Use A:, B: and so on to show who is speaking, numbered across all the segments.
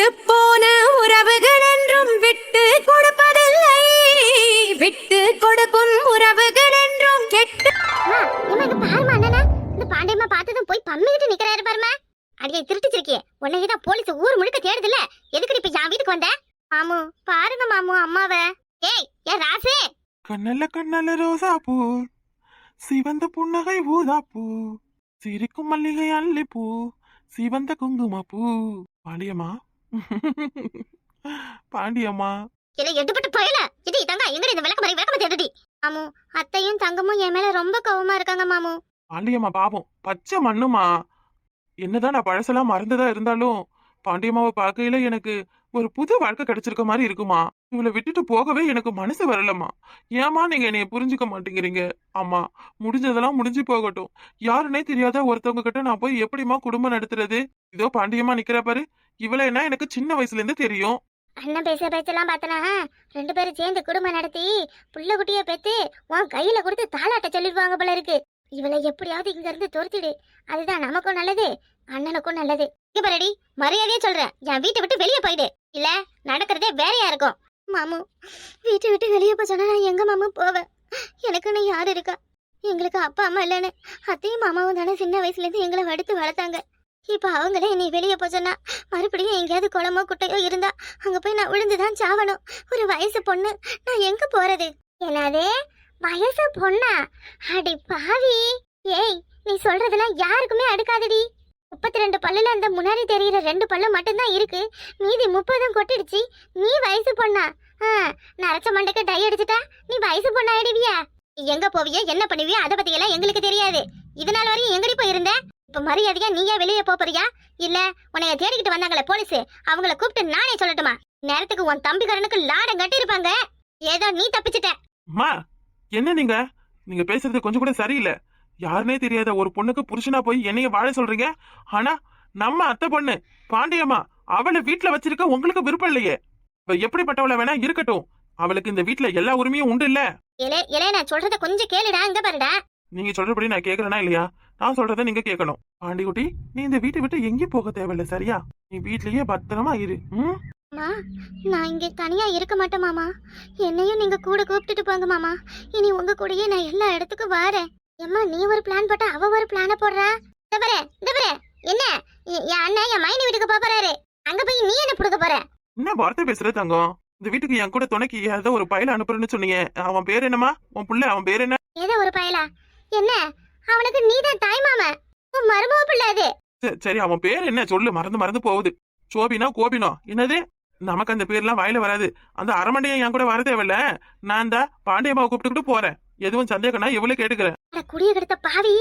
A: கெட்டு போன உறவுகள் என்றும் விட்டு கொடுப்பதில்லை விட்டு கொடுக்கும் உறவுகள் என்றும் கெட்டு.
B: இந்த பாண்டியம்மா பார்த்ததும் போய் பம்மிக்கிட்டு நிக்கிறாரு பாரும்மா. அடியே திருட்டுச்சிருக்கியே. உன்னை தான் போலீஸ் ஊர் முழுக்க தேடுதுல்ல. எதுக்குடி இப்ப என் வீட்டுக்கு வந்த? மாமு, பாருங்க மாமு அம்மாவ. ஏய், ஏன் ராசு?
C: கண்ணல்ல கண்ணல்ல ரோசா பூ சிவந்த புன்னகை ஊதா பூ சிரிக்கும் மல்லிகை அல்லிப்பூ சிவந்த குங்கும பூ பாண்டியம்மா பாண்டியம்மா
B: இல்லை, எடுபட்டு போயல. இடி, தங்கா, எங்கடி இந்த விளக்கு மாதிரி விளக்கமா தேடுடி. மாமு, அத்தையும் தங்கமும் என் மேல ரொம்ப கோவமா இருக்காங்க மாமு
C: பாண்டியம்மா பாவம் பச்சை மண்ணுமா என்னதான் நான் பழசெல்லாம் மறந்ததா இருந்தாலும் பாண்டியம்மாவை பார்க்கையில எனக்கு ஒரு புது வாழ்க்கை கிடைச்சிருக்க மாதிரி இருக்குமா? இவளை விட்டுட்டு போகவே எனக்கு மனசு வரலம்மா. ஏமா நீங்க என்னைய புரிஞ்சுக்க மாட்டேங்கிறீங்க? ஆமா முடிஞ்சதெல்லாம் முடிஞ்சு போகட்டும். யாருன்னே தெரியாத ஒருத்தவங்க கிட்ட நான் போய் எப்படிம்மா குடும்பம் நடத்துறது? இதோ பாண்டியம்மா நிக்கிற பாரு. இவளை என்ன எனக்கு சின்ன வயசுல இருந்து தெரியும்.
B: அண்ணன் பேச பேச்செல்லாம் பார்த்தனா ரெண்டு பேரும் சேர்ந்து குடும்பம் நடத்தி புள்ள குட்டிய பெத்து உன் கையில கொடுத்து தாளாட்ட சொல்லிடுவாங்க போல இருக்கு. இவளை எப்படியாவது இங்க இருந்து துரத்திடு. அதுதான் நமக்கும் நல்லது அண்ணனுக்கும் நல்லது. இங்க பாருடி மரியாதையே சொல்றேன். என் வீட்டை விட்டு வெளியே போயிடு. இல்ல நடக்கிறதே வேறையா இருக்கும். மாமு வீட்டை விட்டு வெளியே போய் சொன்னா நான் எங்க மாமு போவேன்? எனக்குன்னு யார் இருக்கா? எங்களுக்கு அப்பா அம்மா இல்லைன்னு அத்தையும் மாமாவும் தானே சின்ன வயசுல இருந்து எங்களை வடுத்து வளர்த்தாங்க. இப்ப அவங்களே நீ வெளியே போ சொன்னா மறுபடியும் எங்கேயாவது குளமோ குட்டையோ இருந்தா அங்க போய் நான் விழுந்துதான் சாவணும். ஒரு வயசு பொண்ணு நான் எங்க போறது? என்னது? வயசு பொண்ணா? அடி பாவி. ஏய் நீ சொல்றதெல்லாம் யாருக்குமே அடுக்காதடி. முப்பத்தி ரெண்டு பல்லுல அந்த முன்னாடி தெரியுற ரெண்டு பல்லு மட்டும்தான் இருக்கு. மீதி முப்பதும் கொட்டிடுச்சு. நீ வயசு பொண்ணா? ஆ, மண்டைக்கு டை அடிச்சுட்டா? நீ வயசு பொண்ணா ஆயிடுவியா நீ எங்க போவியா என்ன பண்ணுவியோ அதை பத்தி எல்லாம் எங்களுக்கு தெரியாது. இது நாள் வரையும் எங்கடி போயிருந்த? இப்ப மரியாதையா நீயா வெளியே போறியா இல்ல உன்னைய தேடிக்கிட்டு வந்தாங்களே போலீஸ். அவங்கள கூப்பிட்டு நானே சொல்லட்டுமா? நேரத்துக்கு உன் தம்பிக்காரனுக்கு லாடம் கட்டி இருப்பாங்க ஏதோ நீ தப்பிச்சிட்ட.
C: என்ன நீங்க? நீங்க பேசுறது கொஞ்சம் கூட சரியில்லை. யாருனே தெரியாத ஒரு பொண்ணுக்கு புருஷனா போய் என்னைய வாழ சொல்றீங்க? ஆனா நம்ம அத்தை பொண்ணு பாண்டியம்மா அவளை வீட்டுல வச்சிருக்க உங்களுக்கு விருப்பம் இல்லையே. இப்ப எப்படிப்பட்டவள வேணா இருக்கட்டும். அவளுக்கு இந்த வீட்டுல எல்லா உரிமையும் உண்டு இல்ல.
B: இலே இலே நான் சொல்றத கொஞ்சம் கேளுடா இங்க பாருடா.
C: நீங்க சொல்றபடி நான் கேக்குறேனா இல்லையா? நான் சொல்றதை நீங்க கேட்கணும் பாண்டிக்குட்டி நீ இந்த வீட்டை விட்டு எங்கேயும் போக தேவையில்ல சரியா? நீ வீட்லயே பத்திரமா இரு ம்?
B: அம்மா நான் இங்க தனியா இருக்க மாட்டேன் மாமா. என்னையும் நீங்க கூட கூப்பிட்டுட்டு போங்க மாமா. இனி உங்க கூடயே நான் எல்லா இடத்துக்கும் வரேன். அம்மா நீ ஒரு பிளான் போட்டா அவ ஒரு பிளான போடுறா? இந்த பாரு என்ன? என் அண்ணன் என் மைனி வீட்டுக்கு போறாரு. அங்க போய் நீ என்ன புடுக்க போற?
C: என்ன வார்த்தை பேசுற தங்கம்? இந்த வீட்டுக்கு என் கூட துணைக்கு ஏதோ ஒரு பையல அனுப்புறேன்னு சொன்னீங்க. அவன் பேர் என்னம்மா? உன் புள்ள அவன் பேர் என்ன?
B: ஏதோ ஒரு பயலா? என்ன? அவனுக்கு நீதான் தாய் மாமா. உன் மருமக பிள்ளை அது.
C: சரி அவன் பேர் என்ன? சொல்லு மறந்து மறந்து போகுது. சோபினா கோபினோ? என்னது? நமக்கு அந்த பேர்லாம் வாயில வராது. அந்த அரமண்டையை என் கூட வர தேவையில்ல. நான் தான் பாண்டியம்மாவை கூப்பிட்டுக்கிட்டு போறேன். எதுவும் சந்தேகம்னா இவ்வளவு கேட்டுக்கிறேன்.
B: அட குடிய கெடுத்த பாவி.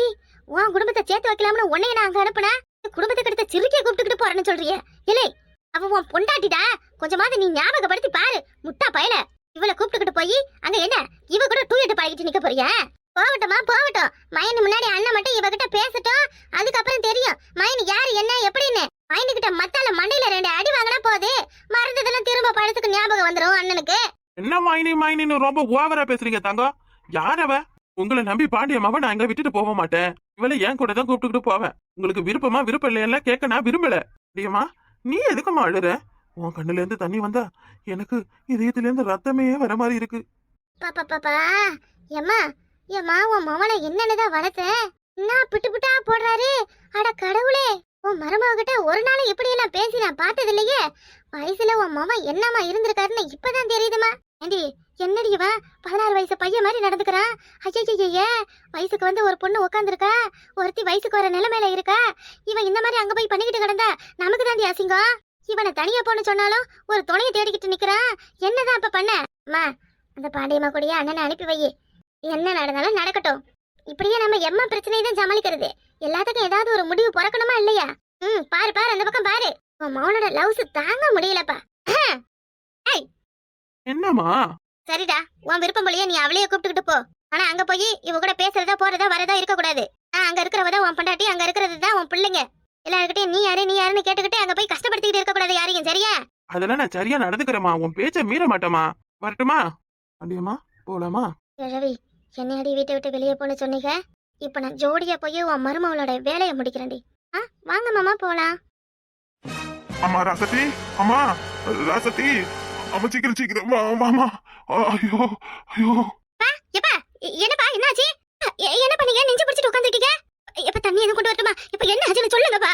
B: உன் குடும்பத்தை சேர்த்து வைக்கலாம்னு உன்னைய நான் அங்க அனுப்புனா? குடும்பத்தை கெடுத்த சிறுக்கிய கூப்பிட்டுக்கிட்டு போறேன்னு சொல்றிய. இல்லை அவ உன் பொண்டாட்டிடா. கொஞ்சமாவது நீ ஞாபகப்படுத்தி பாரு முட்டா பயல. இவளை கூப்பிட்டுக்கிட்டு போய் அங்க என்ன? இவ கூட டூ எட்டு பழகிட்டு நிக்க போறிய? போகட்டுமா போகட்டும். மயனு முன்னாடி அண்ணன் மட்டும் இவகிட்ட பேசட்டும். அதுக்கப்புறம் தெரியும். மயனு யாரு என்ன எப்படின்னு. மயனு கிட்ட மத்தால மண்டையில ரெண்டு அடி வாங்கினா போகுது மறந்ததெல்லாம் திரும்ப பழத்துக்கு ஞாபகம் வந்துரும் அண்ணனுக்கு.
C: என்ன மைனி மைனின்னு ரொம்ப ஓவரா பேசுறீங்க தங்கம் யார் அவ? உங்களை நம்பி பாண்டியம்மாவை நான் இங்க விட்டுட்டு போக மாட்டேன். இவளை என் கூட தான் கூப்பிட்டுக்கிட்டு போவேன். உங்களுக்கு விருப்பமா விருப்பம் இல்லையெல்லாம் கேட்க நான் விரும்பல. அப்படியம்மா நீ எதுக்கும்மா அழுற? உன் கண்ணுல இருந்து தண்ணி வந்தா எனக்கு இதயத்துல இருந்து ரத்தமே வர மாதிரி இருக்கு.
B: பாப்பா பாப்பா ஏம்மா ஏம்மா உன் மவனை என்னன்னுதான் வளர்த்த? என்ன பிட்டு பிட்டா போடுறாரு? அட கடவுளே. உன் மருமகிட்ட ஒரு நாள் இப்படி எல்லாம் பேசி நான் பார்த்தது இல்லையே? வயசுல உன் மாமா என்னம்மா இருந்திருக்காருன்னு இப்பதான் தெரியுதுமா? ஏண்டி என்னடி இவன்? பதினாறு வயசு பையன் மாதிரி நடந்துக்கிறான் ஐயய்ய வயசுக்கு வந்து ஒரு பொண்ணு உட்காந்துருக்கா ஒருத்தி வயசுக்கு வர நிலைமையில இருக்கா? இவன் இந்த மாதிரி அங்க போய் பண்ணிக்கிட்டு கிடந்தா நமக்கு தாண்டி அசிங்கம்? இவனை தனியா போன சொன்னாலும் ஒரு துணையை தேடிக்கிட்டு நிக்கிறான் என்னதான் அப்ப பண்ண? அம்மா அந்த பாண்டியம்மா கூடயே அண்ணனை அனுப்பி வை. என்ன நடந்தாலும் நடக்கட்டும். இப்படியே நம்ம எம்மா பிரச்சனையை தான் சமாளிக்கிறது. எல்லாத்துக்கும் ஏதாவது ஒரு முடிவு பிறக்கணுமா இல்லையா? ம் பாரு பாரு அந்த பக்கம் பாரு. உன் மௌனோட லவ்ஸ் தாங்க முடியலப்பா.
C: என்னம்மா?
B: சரிடா உன் விருப்பம் போலயே நீ அவளையே கூப்பிட்டுக்கிட்டு போ. ஆனா அங்க போய் இவ கூட பேசுறதா போறதா வரதா இருக்க கூடாது அங்க இருக்கிறவதான் உன் பொண்டாட்டி அங்க இருக்கிறது தான் உன் பிள்ளைங்க. எல்லாருக்கிட்டையும் நீ யாரு நீ யாருன்னு கேட்டுக்கிட்டு அங்க போய் கஷ்டப்படுத்திக்கிட்டு இருக்க கூடாது யாரையும் சரியா?
C: அதெல்லாம் நான் சரியா நடந்துக்கிறேம்மா. உன் பேச்ச மீற மாட்டேமா வரட்டுமா? பாண்டியம்மா போலாமா?
B: ரவி என்னையடி வீட்டை விட்டு வெளியே போன்னு சொன்னீங்க? இப்ப நான் ஜோடியா போய் உன் மருமவளோட வேலையை முடிக்கிறேன்டி. ஆ வாங்க மாமா போலாம்.
D: அம்மா ராசத்தி அம்மா ராசத்தி அம்மா சீக்கிரம் சீக்கிரம் வா, வாம்மா ஐயோ ஐயோ.
B: எப்பா என்னப்பா என்னாச்சு? என்ன பண்ணீங்க? நெஞ்சு பிடிச்சிட்டு உட்காந்துருக்கீங்க? எப்ப தண்ணி எதுவும் கொண்டு வரட்டுமா? இப்ப என்ன ஆச்சுன்னு சொல்லுங்கப்பா.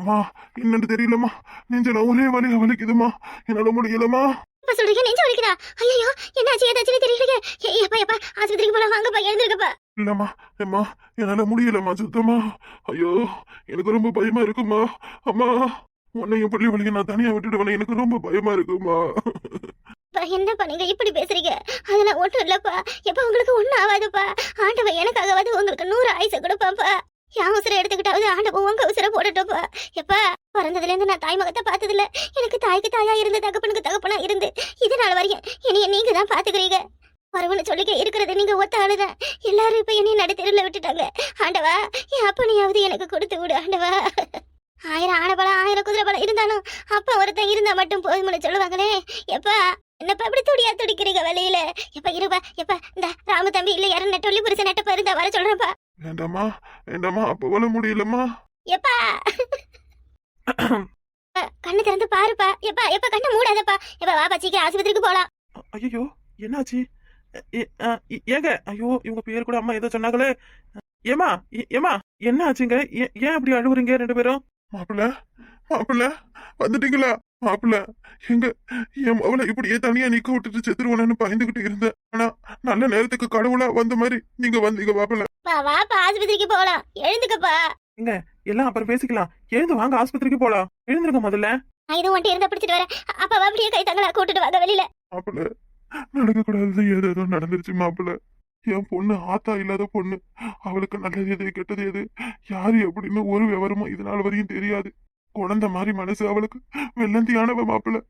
D: அம்மா என்னன்னு தெரியலம்மா. நெஞ்சில ஒரே வலி வலிக்குதுமா என்னால முடியலம்மா.
B: இப்ப சொல்றீங்க? நெஞ்சு வலிக்குதா? ஐயோ என்னாச்சு? ஏதாச்சுன்னு தெரியலையே. எப்பா எப்பா ஆஸ்பத்திரிக்கு போலாம். வாங்கப்பா எழுந்திருக்கப்பா
D: இல்லம்மா ஏம்மா என்னால முடியலம்மா சுத்தமா. ஐயோ எனக்கு ரொம்ப பயமா இருக்குமா அம்மா உன்னையும் பள்ளி வழியை நான் தனியா விட்டுடுவேன் எனக்கு ரொம்ப பயமா இருக்குமா
B: அப்பா, என்னப்பா நீங்க இப்படி பேசுறீங்க? அதெல்லாம் ஒன்றும் இல்லப்பா. எப்ப உங்களுக்கு ஒன்றும் ஆகாதுப்பா. ஆண்டவ எனக்காகவாது உங்களுக்கு நூறு ஆயுச கொடுப்பாப்பா என் அவசரம் எடுத்துக்கிட்டாவது ஆண்டவ உங்க அவசரம் போடட்டும்ப்பா. எப்பா பிறந்ததுல இருந்து நான் தாய் மகத்தை பார்த்ததில்ல. எனக்கு தாய்க்கு தாயா இருந்து தகப்பனுக்கு தகப்பனா இருந்து இதனால வரையும் என்னைய நீங்க தான் பாத்துக்கிறீங்க வரவுன்னு சொல்லிக்க இருக்கிறது நீங்க ஒத்த ஆளுதான் எல்லாரும் இப்ப என்னைய நடுத்தெருவில் விட்டுட்டாங்க. ஆண்டவா என் அப்பனையாவது எனக்கு கொடுத்து விடு ஆண்டவா. ஆயிரம் ஆனபலம் ஆயிரம் குதிரை பலம் இருந்தாலும் அப்பா ஒருத்தன் இருந்தா மட்டும் போதும்னு சொல்லுவாங்களே. எப்பா என்னப்பா இப்படி துடியா துடிக்கிறீங்க வெளியில எப்ப இருப்பா எப்ப இந்த ராம தம்பி இல்ல யாரும் நெட்டொல்லி புருஷன் நெட்டப்பா இருந்தா வர சொல்றேன்ப்பா.
D: வேண்டாம்மா வேண்டாம்மா அப்ப வர முடியலம்மா?
B: எப்பா. கண்ணு திறந்து பாருப்பா. எப்பா எப்ப கண்ணை மூடாதப்பா. எப்ப வாப்பா சீக்கிரம் ஆஸ்பத்திரிக்கு போலாம்.
C: ஐயோ என்னாச்சு? ஏங்க? ஐயோ இவங்க பேர் கூட அம்மா ஏதோ சொன்னாங்களே. ஏமா ஏமா என்ன ஆச்சுங்க? ஏ- ஏன் அப்படி அழுவுறீங்க ரெண்டு பேரும்?
D: மாப்பிள்ள மாப்பிள்ள வந்துட்டீங்களா? மாப்பிள்ள எங்க என் அவளை இப்படியே தனியா நிக்க விட்டுட்டு செத்துருவானு பயந்துகிட்டு இருந்தேன். ஆனா நல்ல நேரத்துக்கு கடவுளா வந்த மாதிரி நீங்க வந்தீங்க மாப்பிள்ள.
B: பா வாப்பா ஆஸ்பத்திரிக்கு போலாம். எழுந்துக்கப்பா.
C: எல்லாம் அப்புறம் பேசிக்கலாம். எழுந்து வாங்க ஆஸ்பத்திரிக்கு போலாம். எழுந்துருங்க முதல்ல.
B: நான் இது ஒன்ட்டு இருந்தா பிடிச்சிட்டு வரேன். அப்பா அப்படியே கை தங்களா கூட்டிட்டு வாங்க வெளியில.
D: மாப்பிள்ள நடக்கக்கூடாது ஏதோ ஏதோ நடந்துருச்சு மாப்பிள்ள. என் பொண்ணு ஆத்தா இல்லாத பொண்ணு. அவளுக்கு நல்லது எது கெட்டது எது? யாரு எப்படின்னு ஒரு விவரமும் இது நாள் வரையும் தெரியாது. குழந்த மாதிரி மனசு அவளுக்கு. வெள்ளந்தியானவ மாப்பிள்ள.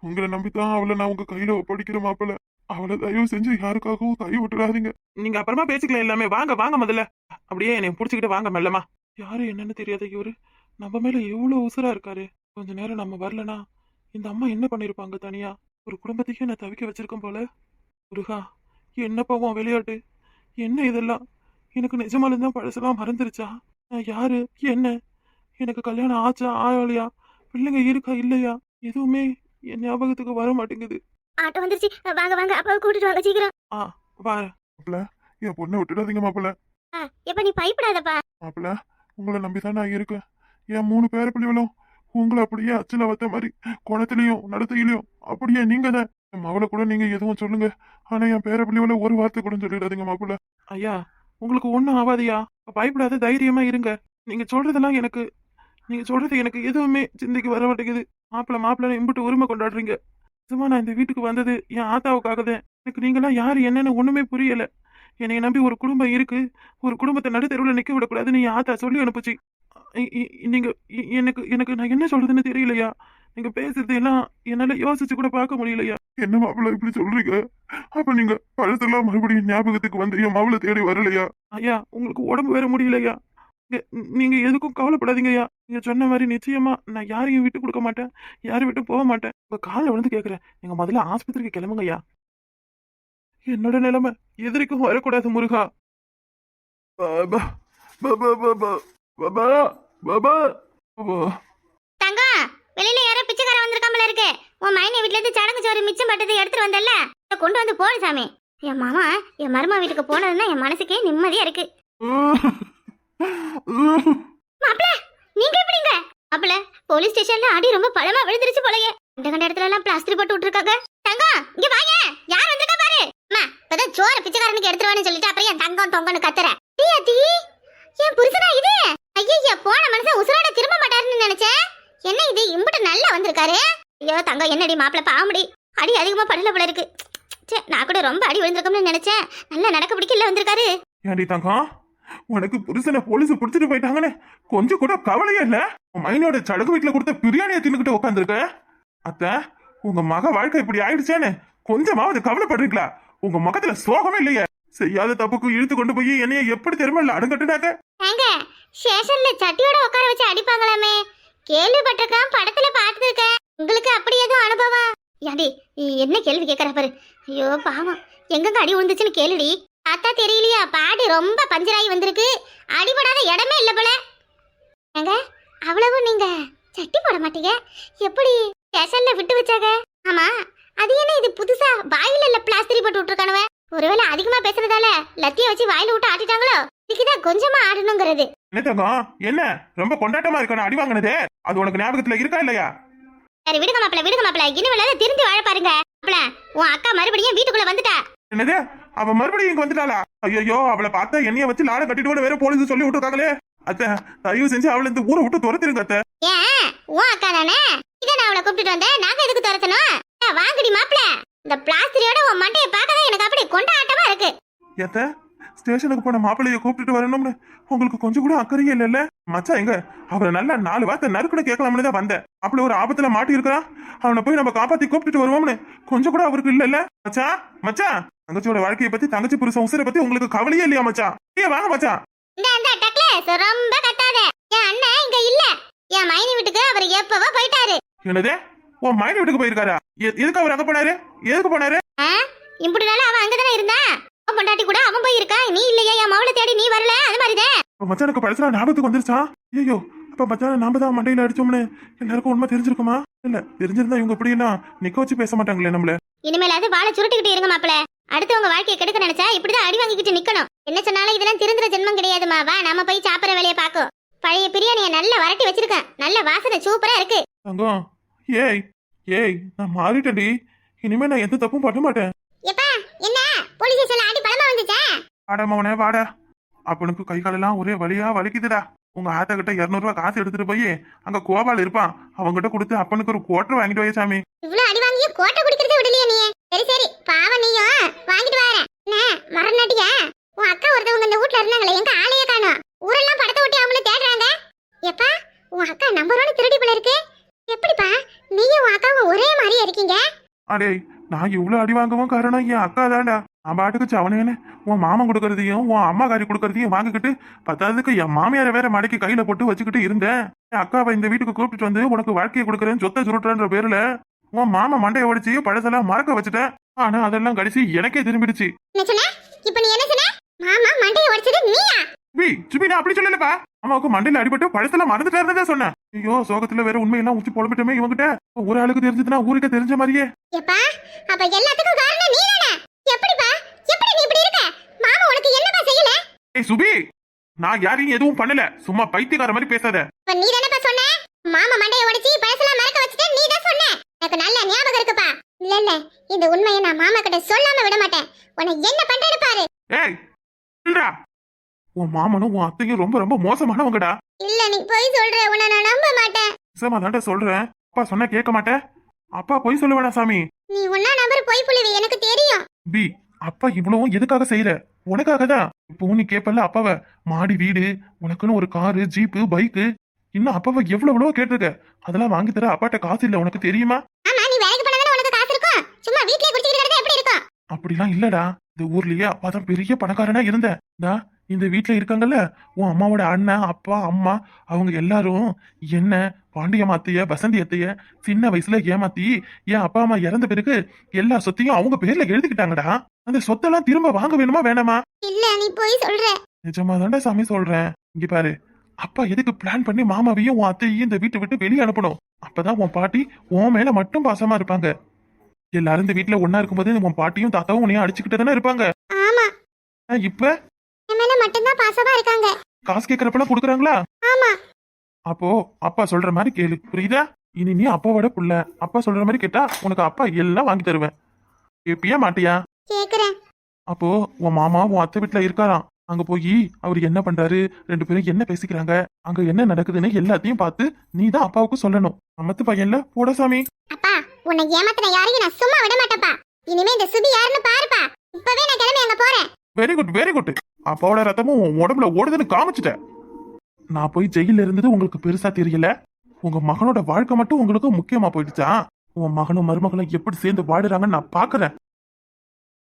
D: உங்களை நம்பித்தான் அவளை நான் உங்க கையில ஒப்படைக்கிற மாப்பிள்ள. அவளை தயவு செஞ்சு யாருக்காகவும் கை விட்டுறாதீங்க.
C: நீங்க அப்புறமா பேசிக்கலாம் எல்லாமே. வாங்க வாங்க முதல்ல. அப்படியே என்னை புடிச்சுக்கிட்டு வாங்க மெல்லமா. யாரு என்னன்னு தெரியாத இவரு. நம்ம மேல எவ்வளவு உசுரா இருக்காரு. கொஞ்ச நேரம் நம்ம வரலனா இந்த அம்மா என்ன பண்ணிருப்பாங்க தனியா? ஒரு குடும்பத்தையும் நான் தவிக்க வச்சிருக்கேன் போல. முருகா என்னப்பா உன் விளையாட்டு? என்ன இதெல்லாம்? எனக்கு நிஜமால தான் பழசெல்லாம் மறந்துருச்சா? நான் யாரு? என்ன? எனக்கு கல்யாணம் ஆச்சா ஆகலையா? பிள்ளைங்க இருக்கா இல்லையா? எதுவுமே என் ஞாபகத்துக்கு வர மாட்டேங்குது.
B: ஆட்டோ வந்துருச்சு. வாங்க வாங்க. அப்பாவை கூட்டிட்டு வாங்க சீக்கிரம்.
C: ஆ வா
D: என் பொண்ணை விட்டுடாதீங்க மாப்பிள்ள
B: ஆ, எப்ப நீ பயப்படாதப்பா.
D: மாப்பிள்ள உங்களை நம்பிதான் நான் இருக்கேன். என் மூணு பேர பிள்ளைகளும் உங்களை அப்படியே அச்சில வத்த மாதிரி குணத்திலையும் நடத்தையிலையும் அப்படியே நீங்க தான் என் மகளை கூட நீங்க எதுவும் சொல்லுங்க. ஆனா என் பேர பிள்ளைவள ஒரு வார்த்தை கூட சொல்லிடாதீங்க மாப்பிள்ள.
C: ஐயா உங்களுக்கு ஒன்றும் ஆகாதியா பயப்படாத தைரியமா இருங்க. நீங்க சொல்றதெல்லாம் எனக்கு நீங்க சொல்றது எனக்கு எதுவுமே சிந்தைக்கு வர மாட்டேங்குது. மாப்பிள்ள மாப்பிள்ள இம்பிட்டு உரிமை கொண்டாடுறீங்க. சும்மா நான் இந்த வீட்டுக்கு வந்தது என் ஆத்தாவுக்காக தான். எனக்கு நீங்களாம் யாரு என்னன்னு ஒண்ணுமே புரியல. என்னை நம்பி ஒரு குடும்பம் இருக்கு. ஒரு குடும்பத்தை நடுத்தெருவில் நிக்க விடக்கூடாதுன்னு என் ஆத்தா சொல்லி அனுப்புச்சு. இ- இ- நீங்க இ- எனக்கு எனக்கு நான் என்ன சொல்றதுன்னு தெரியலையா? நீங்க பேசுறது எல்லாம் என்னால யோசிச்சு கூட பார்க்க முடியலையா?
D: என்ன மாப்பிள்ள இப்படி சொல்றீங்க? அப்ப நீங்க பழசெல்லாம் மறுபடியும் ஞாபகத்துக்கு வந்து என் மவளை தேடி வரலையா?
C: ஐயா உங்களுக்கு உடம்பு வேற முடியலையா? நீங்க- நீங்க எதுக்கும் கவலைப்படாதீங்கய்யா. நீங்க சொன்ன மாதிரி நிச்சயமா நான் யாரையும் விட்டு கொடுக்க மாட்டேன். யாரையும் விட்டு போக மாட்டேன். உங்க காலில் விழுந்து கேக்குறேன். நீங்க முதல்ல ஆஸ்பத்திரிக்கு கிளம்புங்கய்யா. என்னோட நிலைமை எதிரிக்கும் வரக்கூடாது முருகா. பாபா பாபா பாபா பாபா பாபா. பாபா.
B: தங்கம் வெளியில யாரோ பிச்சைக்காரன் வந்திருக்காமல இருக்கு. உன் மைனை வீட்ல இருந்து சடங்கு சோறு மிச்சம் பட்டதை எடுத்துட்டு வந்தல்ல? கொண்டு வந்து போடு சாமி. என் மாமா என் மருமா வீட்டுக்கு போனதுன்னா என் மனசுக்கே நிம்மதியா இருக்கு. மாப்பிள நீங்க எப்படிங்க? மாப்பிள போலீஸ் ஸ்டேஷன்ல அடி ரொம்ப பழமா விழுந்துருச்சு போலயே. இந்த கண்ட இடத்துல எல்லாம் பிளாஸ்டர் போட்டு விட்டுருக்காங்க. தங்கம் இங்க வாங்க. யார் வந்திருக்கா பாரு. அம்மா இப்பதான் சோறு பிச்சைக்காரனுக்கு எடுத்துருவான்னு சொல்லிட்டு அப்புறம் என் தங்கம் தொங்கன்னு கத்துற டீ டீ என் புருஷனா இது? ஐயோ போன மனுஷன் உசுரோட திரும்ப மாட்டாருன்னு நினைச்சேன். என்ன இது இம்புட்டு நல்லா வந்திருக்காரு. ஐயோ தங்கம் என்னடி மாப்பிள பாமடி அடி அதிகமா படல போல இருக்கு. ச்சே, நான் கூட ரொம்ப அடி விழுந்திருக்கோம்னு நினைச்சேன். நல்லா நடக்க பிடிக்கல வந்திருக்காரு.
C: ஏன்டி தங்கம்? உனக்கு புருஷனை போலீஸ் பிடிச்சிட்டு போயிட்டாங்கன்னு கொஞ்சம் கூட கவலையே இல்ல? மைனோட சடகு வீட்டுல கொடுத்த பிரியாணியை தின்னுக்கிட்டு உட்காந்துருக்க அத்த உங்க மக வாழ்க்கை இப்படி ஆயிடுச்சேன்னு கொஞ்சமாவது கவலைப்படுறீங்களா? உங்க முகத்துல சோகமே இல்லையே. செய்யாத தப்புக்கு இழுத்து கொண்டு போய் என்னைய எப்படி தெரியுமா இல்ல
B: ஏங்க ஸ்டேஷன்ல சட்டியோட உட்கார வச்சு அடிப்பாங்களாமே. கேள்விப்பட்டிருக்கான் படத்துல பார்த்துருக்கேன். உங்களுக்கு அப்படி எதுவும் அனுபவம்? ஏண்டி நீ என்ன கேள்வி கேட்கற பாரு. ஐயோ பாவம். எங்கங்க அடி விழுந்துச்சுன்னு கேளுடி. பார்த்தா தெரியலையா பாடி ரொம்ப பஞ்சராகி வந்திருக்கு. அடிபடாத இடமே இல்லை போல. ஏங்க அவ்வளவு நீங்க சட்டி போட மாட்டீங்க? எப்படி? ஸ்டேஷன்ல விட்டு வச்சாங்க? ஆமா. அது என்ன இது புதுசா? வாயில இல்ல பிளாஸ்டரி போட்டு விட்டுருக்கானுவ? ஒருவேளை அதிகமா பேசுறதால லத்திய வச்சு வாயில விட்டு ஆட்டிட்டாங்களோ? இதுக்குதான் கொஞ்சமா ஆடணுங்கிறது.
C: என்ன தங்கம் என்ன? ரொம்ப கொண்டாட்டமா இருக்கணும் அடி வாங்கினது? அது உனக்கு ஞாபகத்துல இருக்கா இல்லையா?
B: சரி விடுங்க மாப்பிள விடுங்க மாப்பிள. இனிமேல திரும்பி வாழ பாருங்க. மாப்பிள உன் அக்கா மறுபடியும் வீட்டுக்குள்ள வந்துட்டா.
C: என்னது? அவ மறுபடியும் இங்க வந்துட்டாளா? ஐயோ அவளை பார்த்தா என்னைய வச்சு லாட கட்டிட்டு கூட வேற போலீஸ் சொல்லி விட்டுருக்காங்களே. அத்தை தயவு செஞ்சு அவளை இந்த ஊரை விட்டு துரத்திருங்க அத்தை.
B: ஏன்? உன் அக்கா தானே? இதை நான் அவளை கூப்பிட்டுட்டு வந்தேன். நாங்க எதுக்கு துரத்தணும்? வாங்கடி மாப்பிள. இந்த பிளாஸ்டரியோட உன் மண்டையை பார்க்கதான் எனக்கு அப்படி கொண்டாட்டமா இருக்கு.
C: ஏத்த ஸ்டேஷனுக்கு போன மாப்பிள்ளைய கூப்பிட்டுட்டு வரணும்னு உங்களுக்கு கொஞ்சம் கூட அக்கறையே இல்லைல்ல? மச்சான் எங்க? அவரை நல்லா நாலு வார்த்தை நறுக்குன்னு கேட்கலாம்னு தான் வந்தேன். அப்படி ஒரு ஆபத்துல மாட்டி இருக்கிறான். அவனை போய் நம்ம காப்பாத்தி கூப்பிட்டுட்டு வருவோம்னு கொஞ்சம் கூட அவருக்கு இல்லல்ல? மச்சான் மச்சான். தங்கச்சியோட வாழ்க்கையை பத்தி தங்கச்சி புருஷன் உசுரை பத்தி உங்களுக்கு கவலையே இல்லையா மச்சான்? ஏ வாங்க
B: டக்ளஸ் ரொம்ப கத்தாத. என் அண்ணன் இங்க இல்ல. என் மைனி வீட்டுக்கு அவர் எப்பவோ போயிட்டாரு.
C: என்னது? உன் மைண்ட் வீட்டுக்கு போயிருக்காரா? எதுக்கு அவர் அங்க போனாரு? எதுக்கு போனாரு?
B: ஆ? இம்புட்டுனால அவன் அங்கதானே இருந்தான் அவன் பொண்டாட்டி கூட அவன் போயிருக்கான் நீ இல்லையா? என் மவளை தேடி நீ வரல? அது மாதிரிதான்
C: மச்சானுக்கு பழசுல ஞாபகத்துக்கு வந்துருச்சா? ஐயோ அப்ப மச்சான் நாம தான் மண்டையில அடிச்சோம்னு எல்லாருக்கும் உண்மை தெரிஞ்சிருக்குமா? இல்ல தெரிஞ்சிருந்தா இவங்க இப்படியெல்லாம் நிக்க வச்சு பேச மாட்டாங்களே நம்மள.
B: இனிமேலாவது வாழை சுருட்டிக்கிட்டு இருங்க மாப்பிள. அடுத்தவங்க வாழ்க்கையை கெடுக்க நினைச்சா இப்படிதான் அடி வாங்கிக்கிட்டு நிக்கணும். என்ன சொன்னாலும் இதெல்லாம் திருந்துற ஜென்மம் கிடையாதுமா வா நம்ம போய் சாப்பிடுற வேலையை பார்க்கும் பழைய பிரியாணியை நல்லா வரட்டி வச்சிருக்கேன். நல்ல வாசனை சூப்பரா இருக்கு.
C: தங்கம் ஏய் ஏய் நான் மாறிட்டேன்டி. இனிமே நான் எந்த தப்பும் பண்ண மாட்டேன்.
B: எப்பா என்ன? போலீஸ் ஸ்டேஷன்ல ஆடி பழமா வந்துச்சா?
C: வாடா மவனே வாடா. அப்பனுக்கு கை காலெல்லாம் ஒரே வலியா வலிக்குதுடா. உங்க ஆத்தா கிட்ட இரநூறுவா காசு எடுத்துட்டு போய் அங்க கோபால் இருப்பான். அவங்கிட்ட கொடுத்து அப்பனுக்கு ஒரு குவார்டர் வாங்கிட்டு போய் சாமி.
B: இவ்வளவு அடி வாங்கிய கோட்டை குடிக்கிறதே விடலையே நீ. சரி சரி பாவம் நீயும். வாங்கிட்டு வரேன் என்ன மறநாட்டியா உன் அக்கா ஒருத்தவங்க இந்த வீட்ல இருந்தாங்களே எங்க ஆளையே காணோம். ஊரெல்லாம் படத்தை ஒட்டி அவங்கள தேடுறாங்க. எப்பா உன் அக்கா நம்பரோட திருடி போல இருக்கு. எப்படிப்பா? நீயும் அக்காவும் ஒரே மாதிரியா இருக்கீங்க?
C: அடே நான் இவ்வளவு அடி வாங்கவும் காரணம் என் அக்கா தான்டா. நான் பாட்டுக்கு சவனேன்னு. உன் மாமன் கொடுக்கறதையும் உன் அம்மா காரி கொடுக்கறதையும் வாங்கிக்கிட்டு பத்தாவதுக்கு என் மாமியாரை வேற மடக்கி கையில போட்டு வச்சுக்கிட்டு இருந்தேன். என் அக்காவை இந்த வீட்டுக்கு கூப்பிட்டு வந்து உனக்கு வாழ்க்கையை கொடுக்கறேன்னு சொத்தை சுருட்டுறன்ற பேர்ல உன் மாமா மண்டையை உடைச்சு பழசெல்லாம் மறக்க வச்சுட்டேன். ஆனா அதெல்லாம் கடைசி எனக்கே திரும்பிடுச்சு.
B: இப்ப நீ என்ன சொன்ன? மாமா மண்டையை உடைச்சது நீயா?
C: பி சுபி நான் அப்படி சொல்லலப்பா. அம்மாவுக்கு மண்டையில அடிபட்டு பழசெல்லாம் மறந்துட்டாருன்னதே சொன்னேன். ஐயோ சோகத்துல வேற உண்மையெல்லாம் ஊத்தி புலம்பிட்டோமே இவங்கிட்ட. ஒரு ஆளுக்கு தெரிஞ்சதுன்னா ஊருக்கே தெரிஞ்ச மாதிரியே.
B: எப்பா அப்ப எல்லாத்துக்கும் காரணம் நீதானே? எப்படிப்பா? எப்படி நீ இப்படி இருக்க? மாமா உனக்கு என்னப்பா செய்யல?
C: ஏய் சுபி நான் யாரையும் எதுவும் பண்ணல. சும்மா பைத்தியக்கார மாதிரி பேசாத.
B: நீ தானப்பா சொன்ன? மாமா மண்டையை உடைச்சி பழசெல்லாம் மறக்க வச்சுட்டு நீ தான் சொன்ன. எனக்கு நல்ல ஞாபகம் இருக்குப்பா. இல்ல இல்ல இந்த உண்மையை நான் மாமா கிட்ட சொல்லாம விட மாட்டேன். உன்னை என்ன பண்றேன்னு பாரு.
C: ஏய் இல்லடா உன் மாமனும் உன் அத்தையும் ரொம்ப ரொம்ப மோசமானவங்கடா.
B: இல்ல நீ போய் சொல்ற. உன்னை நான் நம்ப மாட்டேன்.
C: நிஜமா தான்டா சொல்றேன். அப்பா சொன்னா கேட்க மாட்டேன் அப்பா போய் சொல்லுவேனா சாமி?
B: நீ ஒன்னா நம்பர் போய் புள்ளிவி எனக்கு தெரியும்.
C: பி அப்பா இவ்வளவும் எதுக்காக செய்யற உனக்காக தான். இப்போ நீ கேப்பல்ல அப்பாவ மாடி வீடு உனக்குன்னு ஒரு காரு ஜீப்பு பைக்கு. இன்னும் அப்பாவை எவ்வளவு எவ்வளவோ கேட்டிருக்க. அதெல்லாம் வாங்கி தர அப்பாட்ட காசு இல்ல உனக்கு தெரியுமா?
B: ஆமா நீ வேலைக்கு உனக்கு காசு இருக்கும்? சும்மா வீட்லயே குடிச்சிட்டு கிடந்தா எப்படி இருக்கும்?
C: அப்படிலாம் இல்லடா. இந்த ஊர்லயே அப்பா தான் பெரிய பணக்காரனா இருந்தேன். இந்த வீட்ல இருக்காங்கல்ல உன் அம்மாவோட அண்ணன் அப்பா அம்மா அவங்க எல்லாரும் என்ன பாண்டியம்மா அத்தைய வசந்தி அத்தைய சின்ன வயசுல ஏமாத்தி என் அப்பா அம்மா இறந்த பிறகு எல்லா சொத்தையும் அவங்க பேர்ல எழுதிக்கிட்டாங்கடா. அந்த சொத்தெல்லாம் திரும்ப வாங்க வேணுமா வேணாமா?
B: இல்ல நீ போய் சொல்ற.
C: நிஜமா தாண்டா சாமி சொல்றேன். இங்க பாரு அப்பா எதுக்கு பிளான் பண்ணி மாமாவையும் உன் அத்தையையும் இந்த வீட்டை விட்டு வெளியே அனுப்பணும்? அப்பதான் உன் பாட்டி உன் மேல மட்டும் பாசமா இருப்பாங்க. எல்லாரும் இந்த வீட்டுல ஒன்னா இருக்கும்போது உன் பாட்டியும் தாத்தாவும் உன்னையும் அடிச்சுக்கிட்டு தானே இருப்பாங்க இப்ப?
B: என் மேல மட்டும்தான் பாசமா இருக்காங்க.
C: காசு கேட்கறப்பெல்லாம் கொடுக்குறாங்களா?
B: ஆமா.
C: அப்போ அப்பா சொல்ற மாதிரி கேளு. புரியுதா? இனி நீ அப்பாவோட புள்ள. அப்பா சொல்ற மாதிரி கேட்டா உனக்கு அப்பா எல்லாம் வாங்கி தருவேன். கேப்பியா மாட்டியா?
B: கேக்குறேன்.
C: அப்போ உன் மாமா உன் அத்தை வீட்டுல இருக்காராம். அங்க போய் அவர் என்ன பண்றாரு? ரெண்டு பேரும் என்ன பேசிக்கிறாங்க? அங்க என்ன நடக்குதுன்னு எல்லாத்தையும் பார்த்து நீ தான் அப்பாவுக்கு சொல்லணும். அம்மத்து பையன்ல போட சாமி.
B: அப்பா உன்னை ஏமாத்தின யாரையும் நான் சும்மா விட மாட்டேப்பா இனிமே இந்த சுபி யாருன்னு பாருப்பா. இப்பவே நான் கிளம்பி அங்க போறேன்.
C: வெரி குட் வெரி குட் அப்பாவோட ரத்தமும் உன் உடம்புல ஓடுதுன்னு காமிச்சிட்டேன். நான் போய் ஜெயில இருந்தது உங்களுக்கு பெருசா தெரியல. உங்க மகனோட வாழ்க்கை மட்டும் உங்களுக்கு முக்கியமா போயிடுச்சா? உன் மகனும் மருமகளும் எப்படி சேர்ந்து வாடுறாங்கன்னு நான் பாக்குறேன்.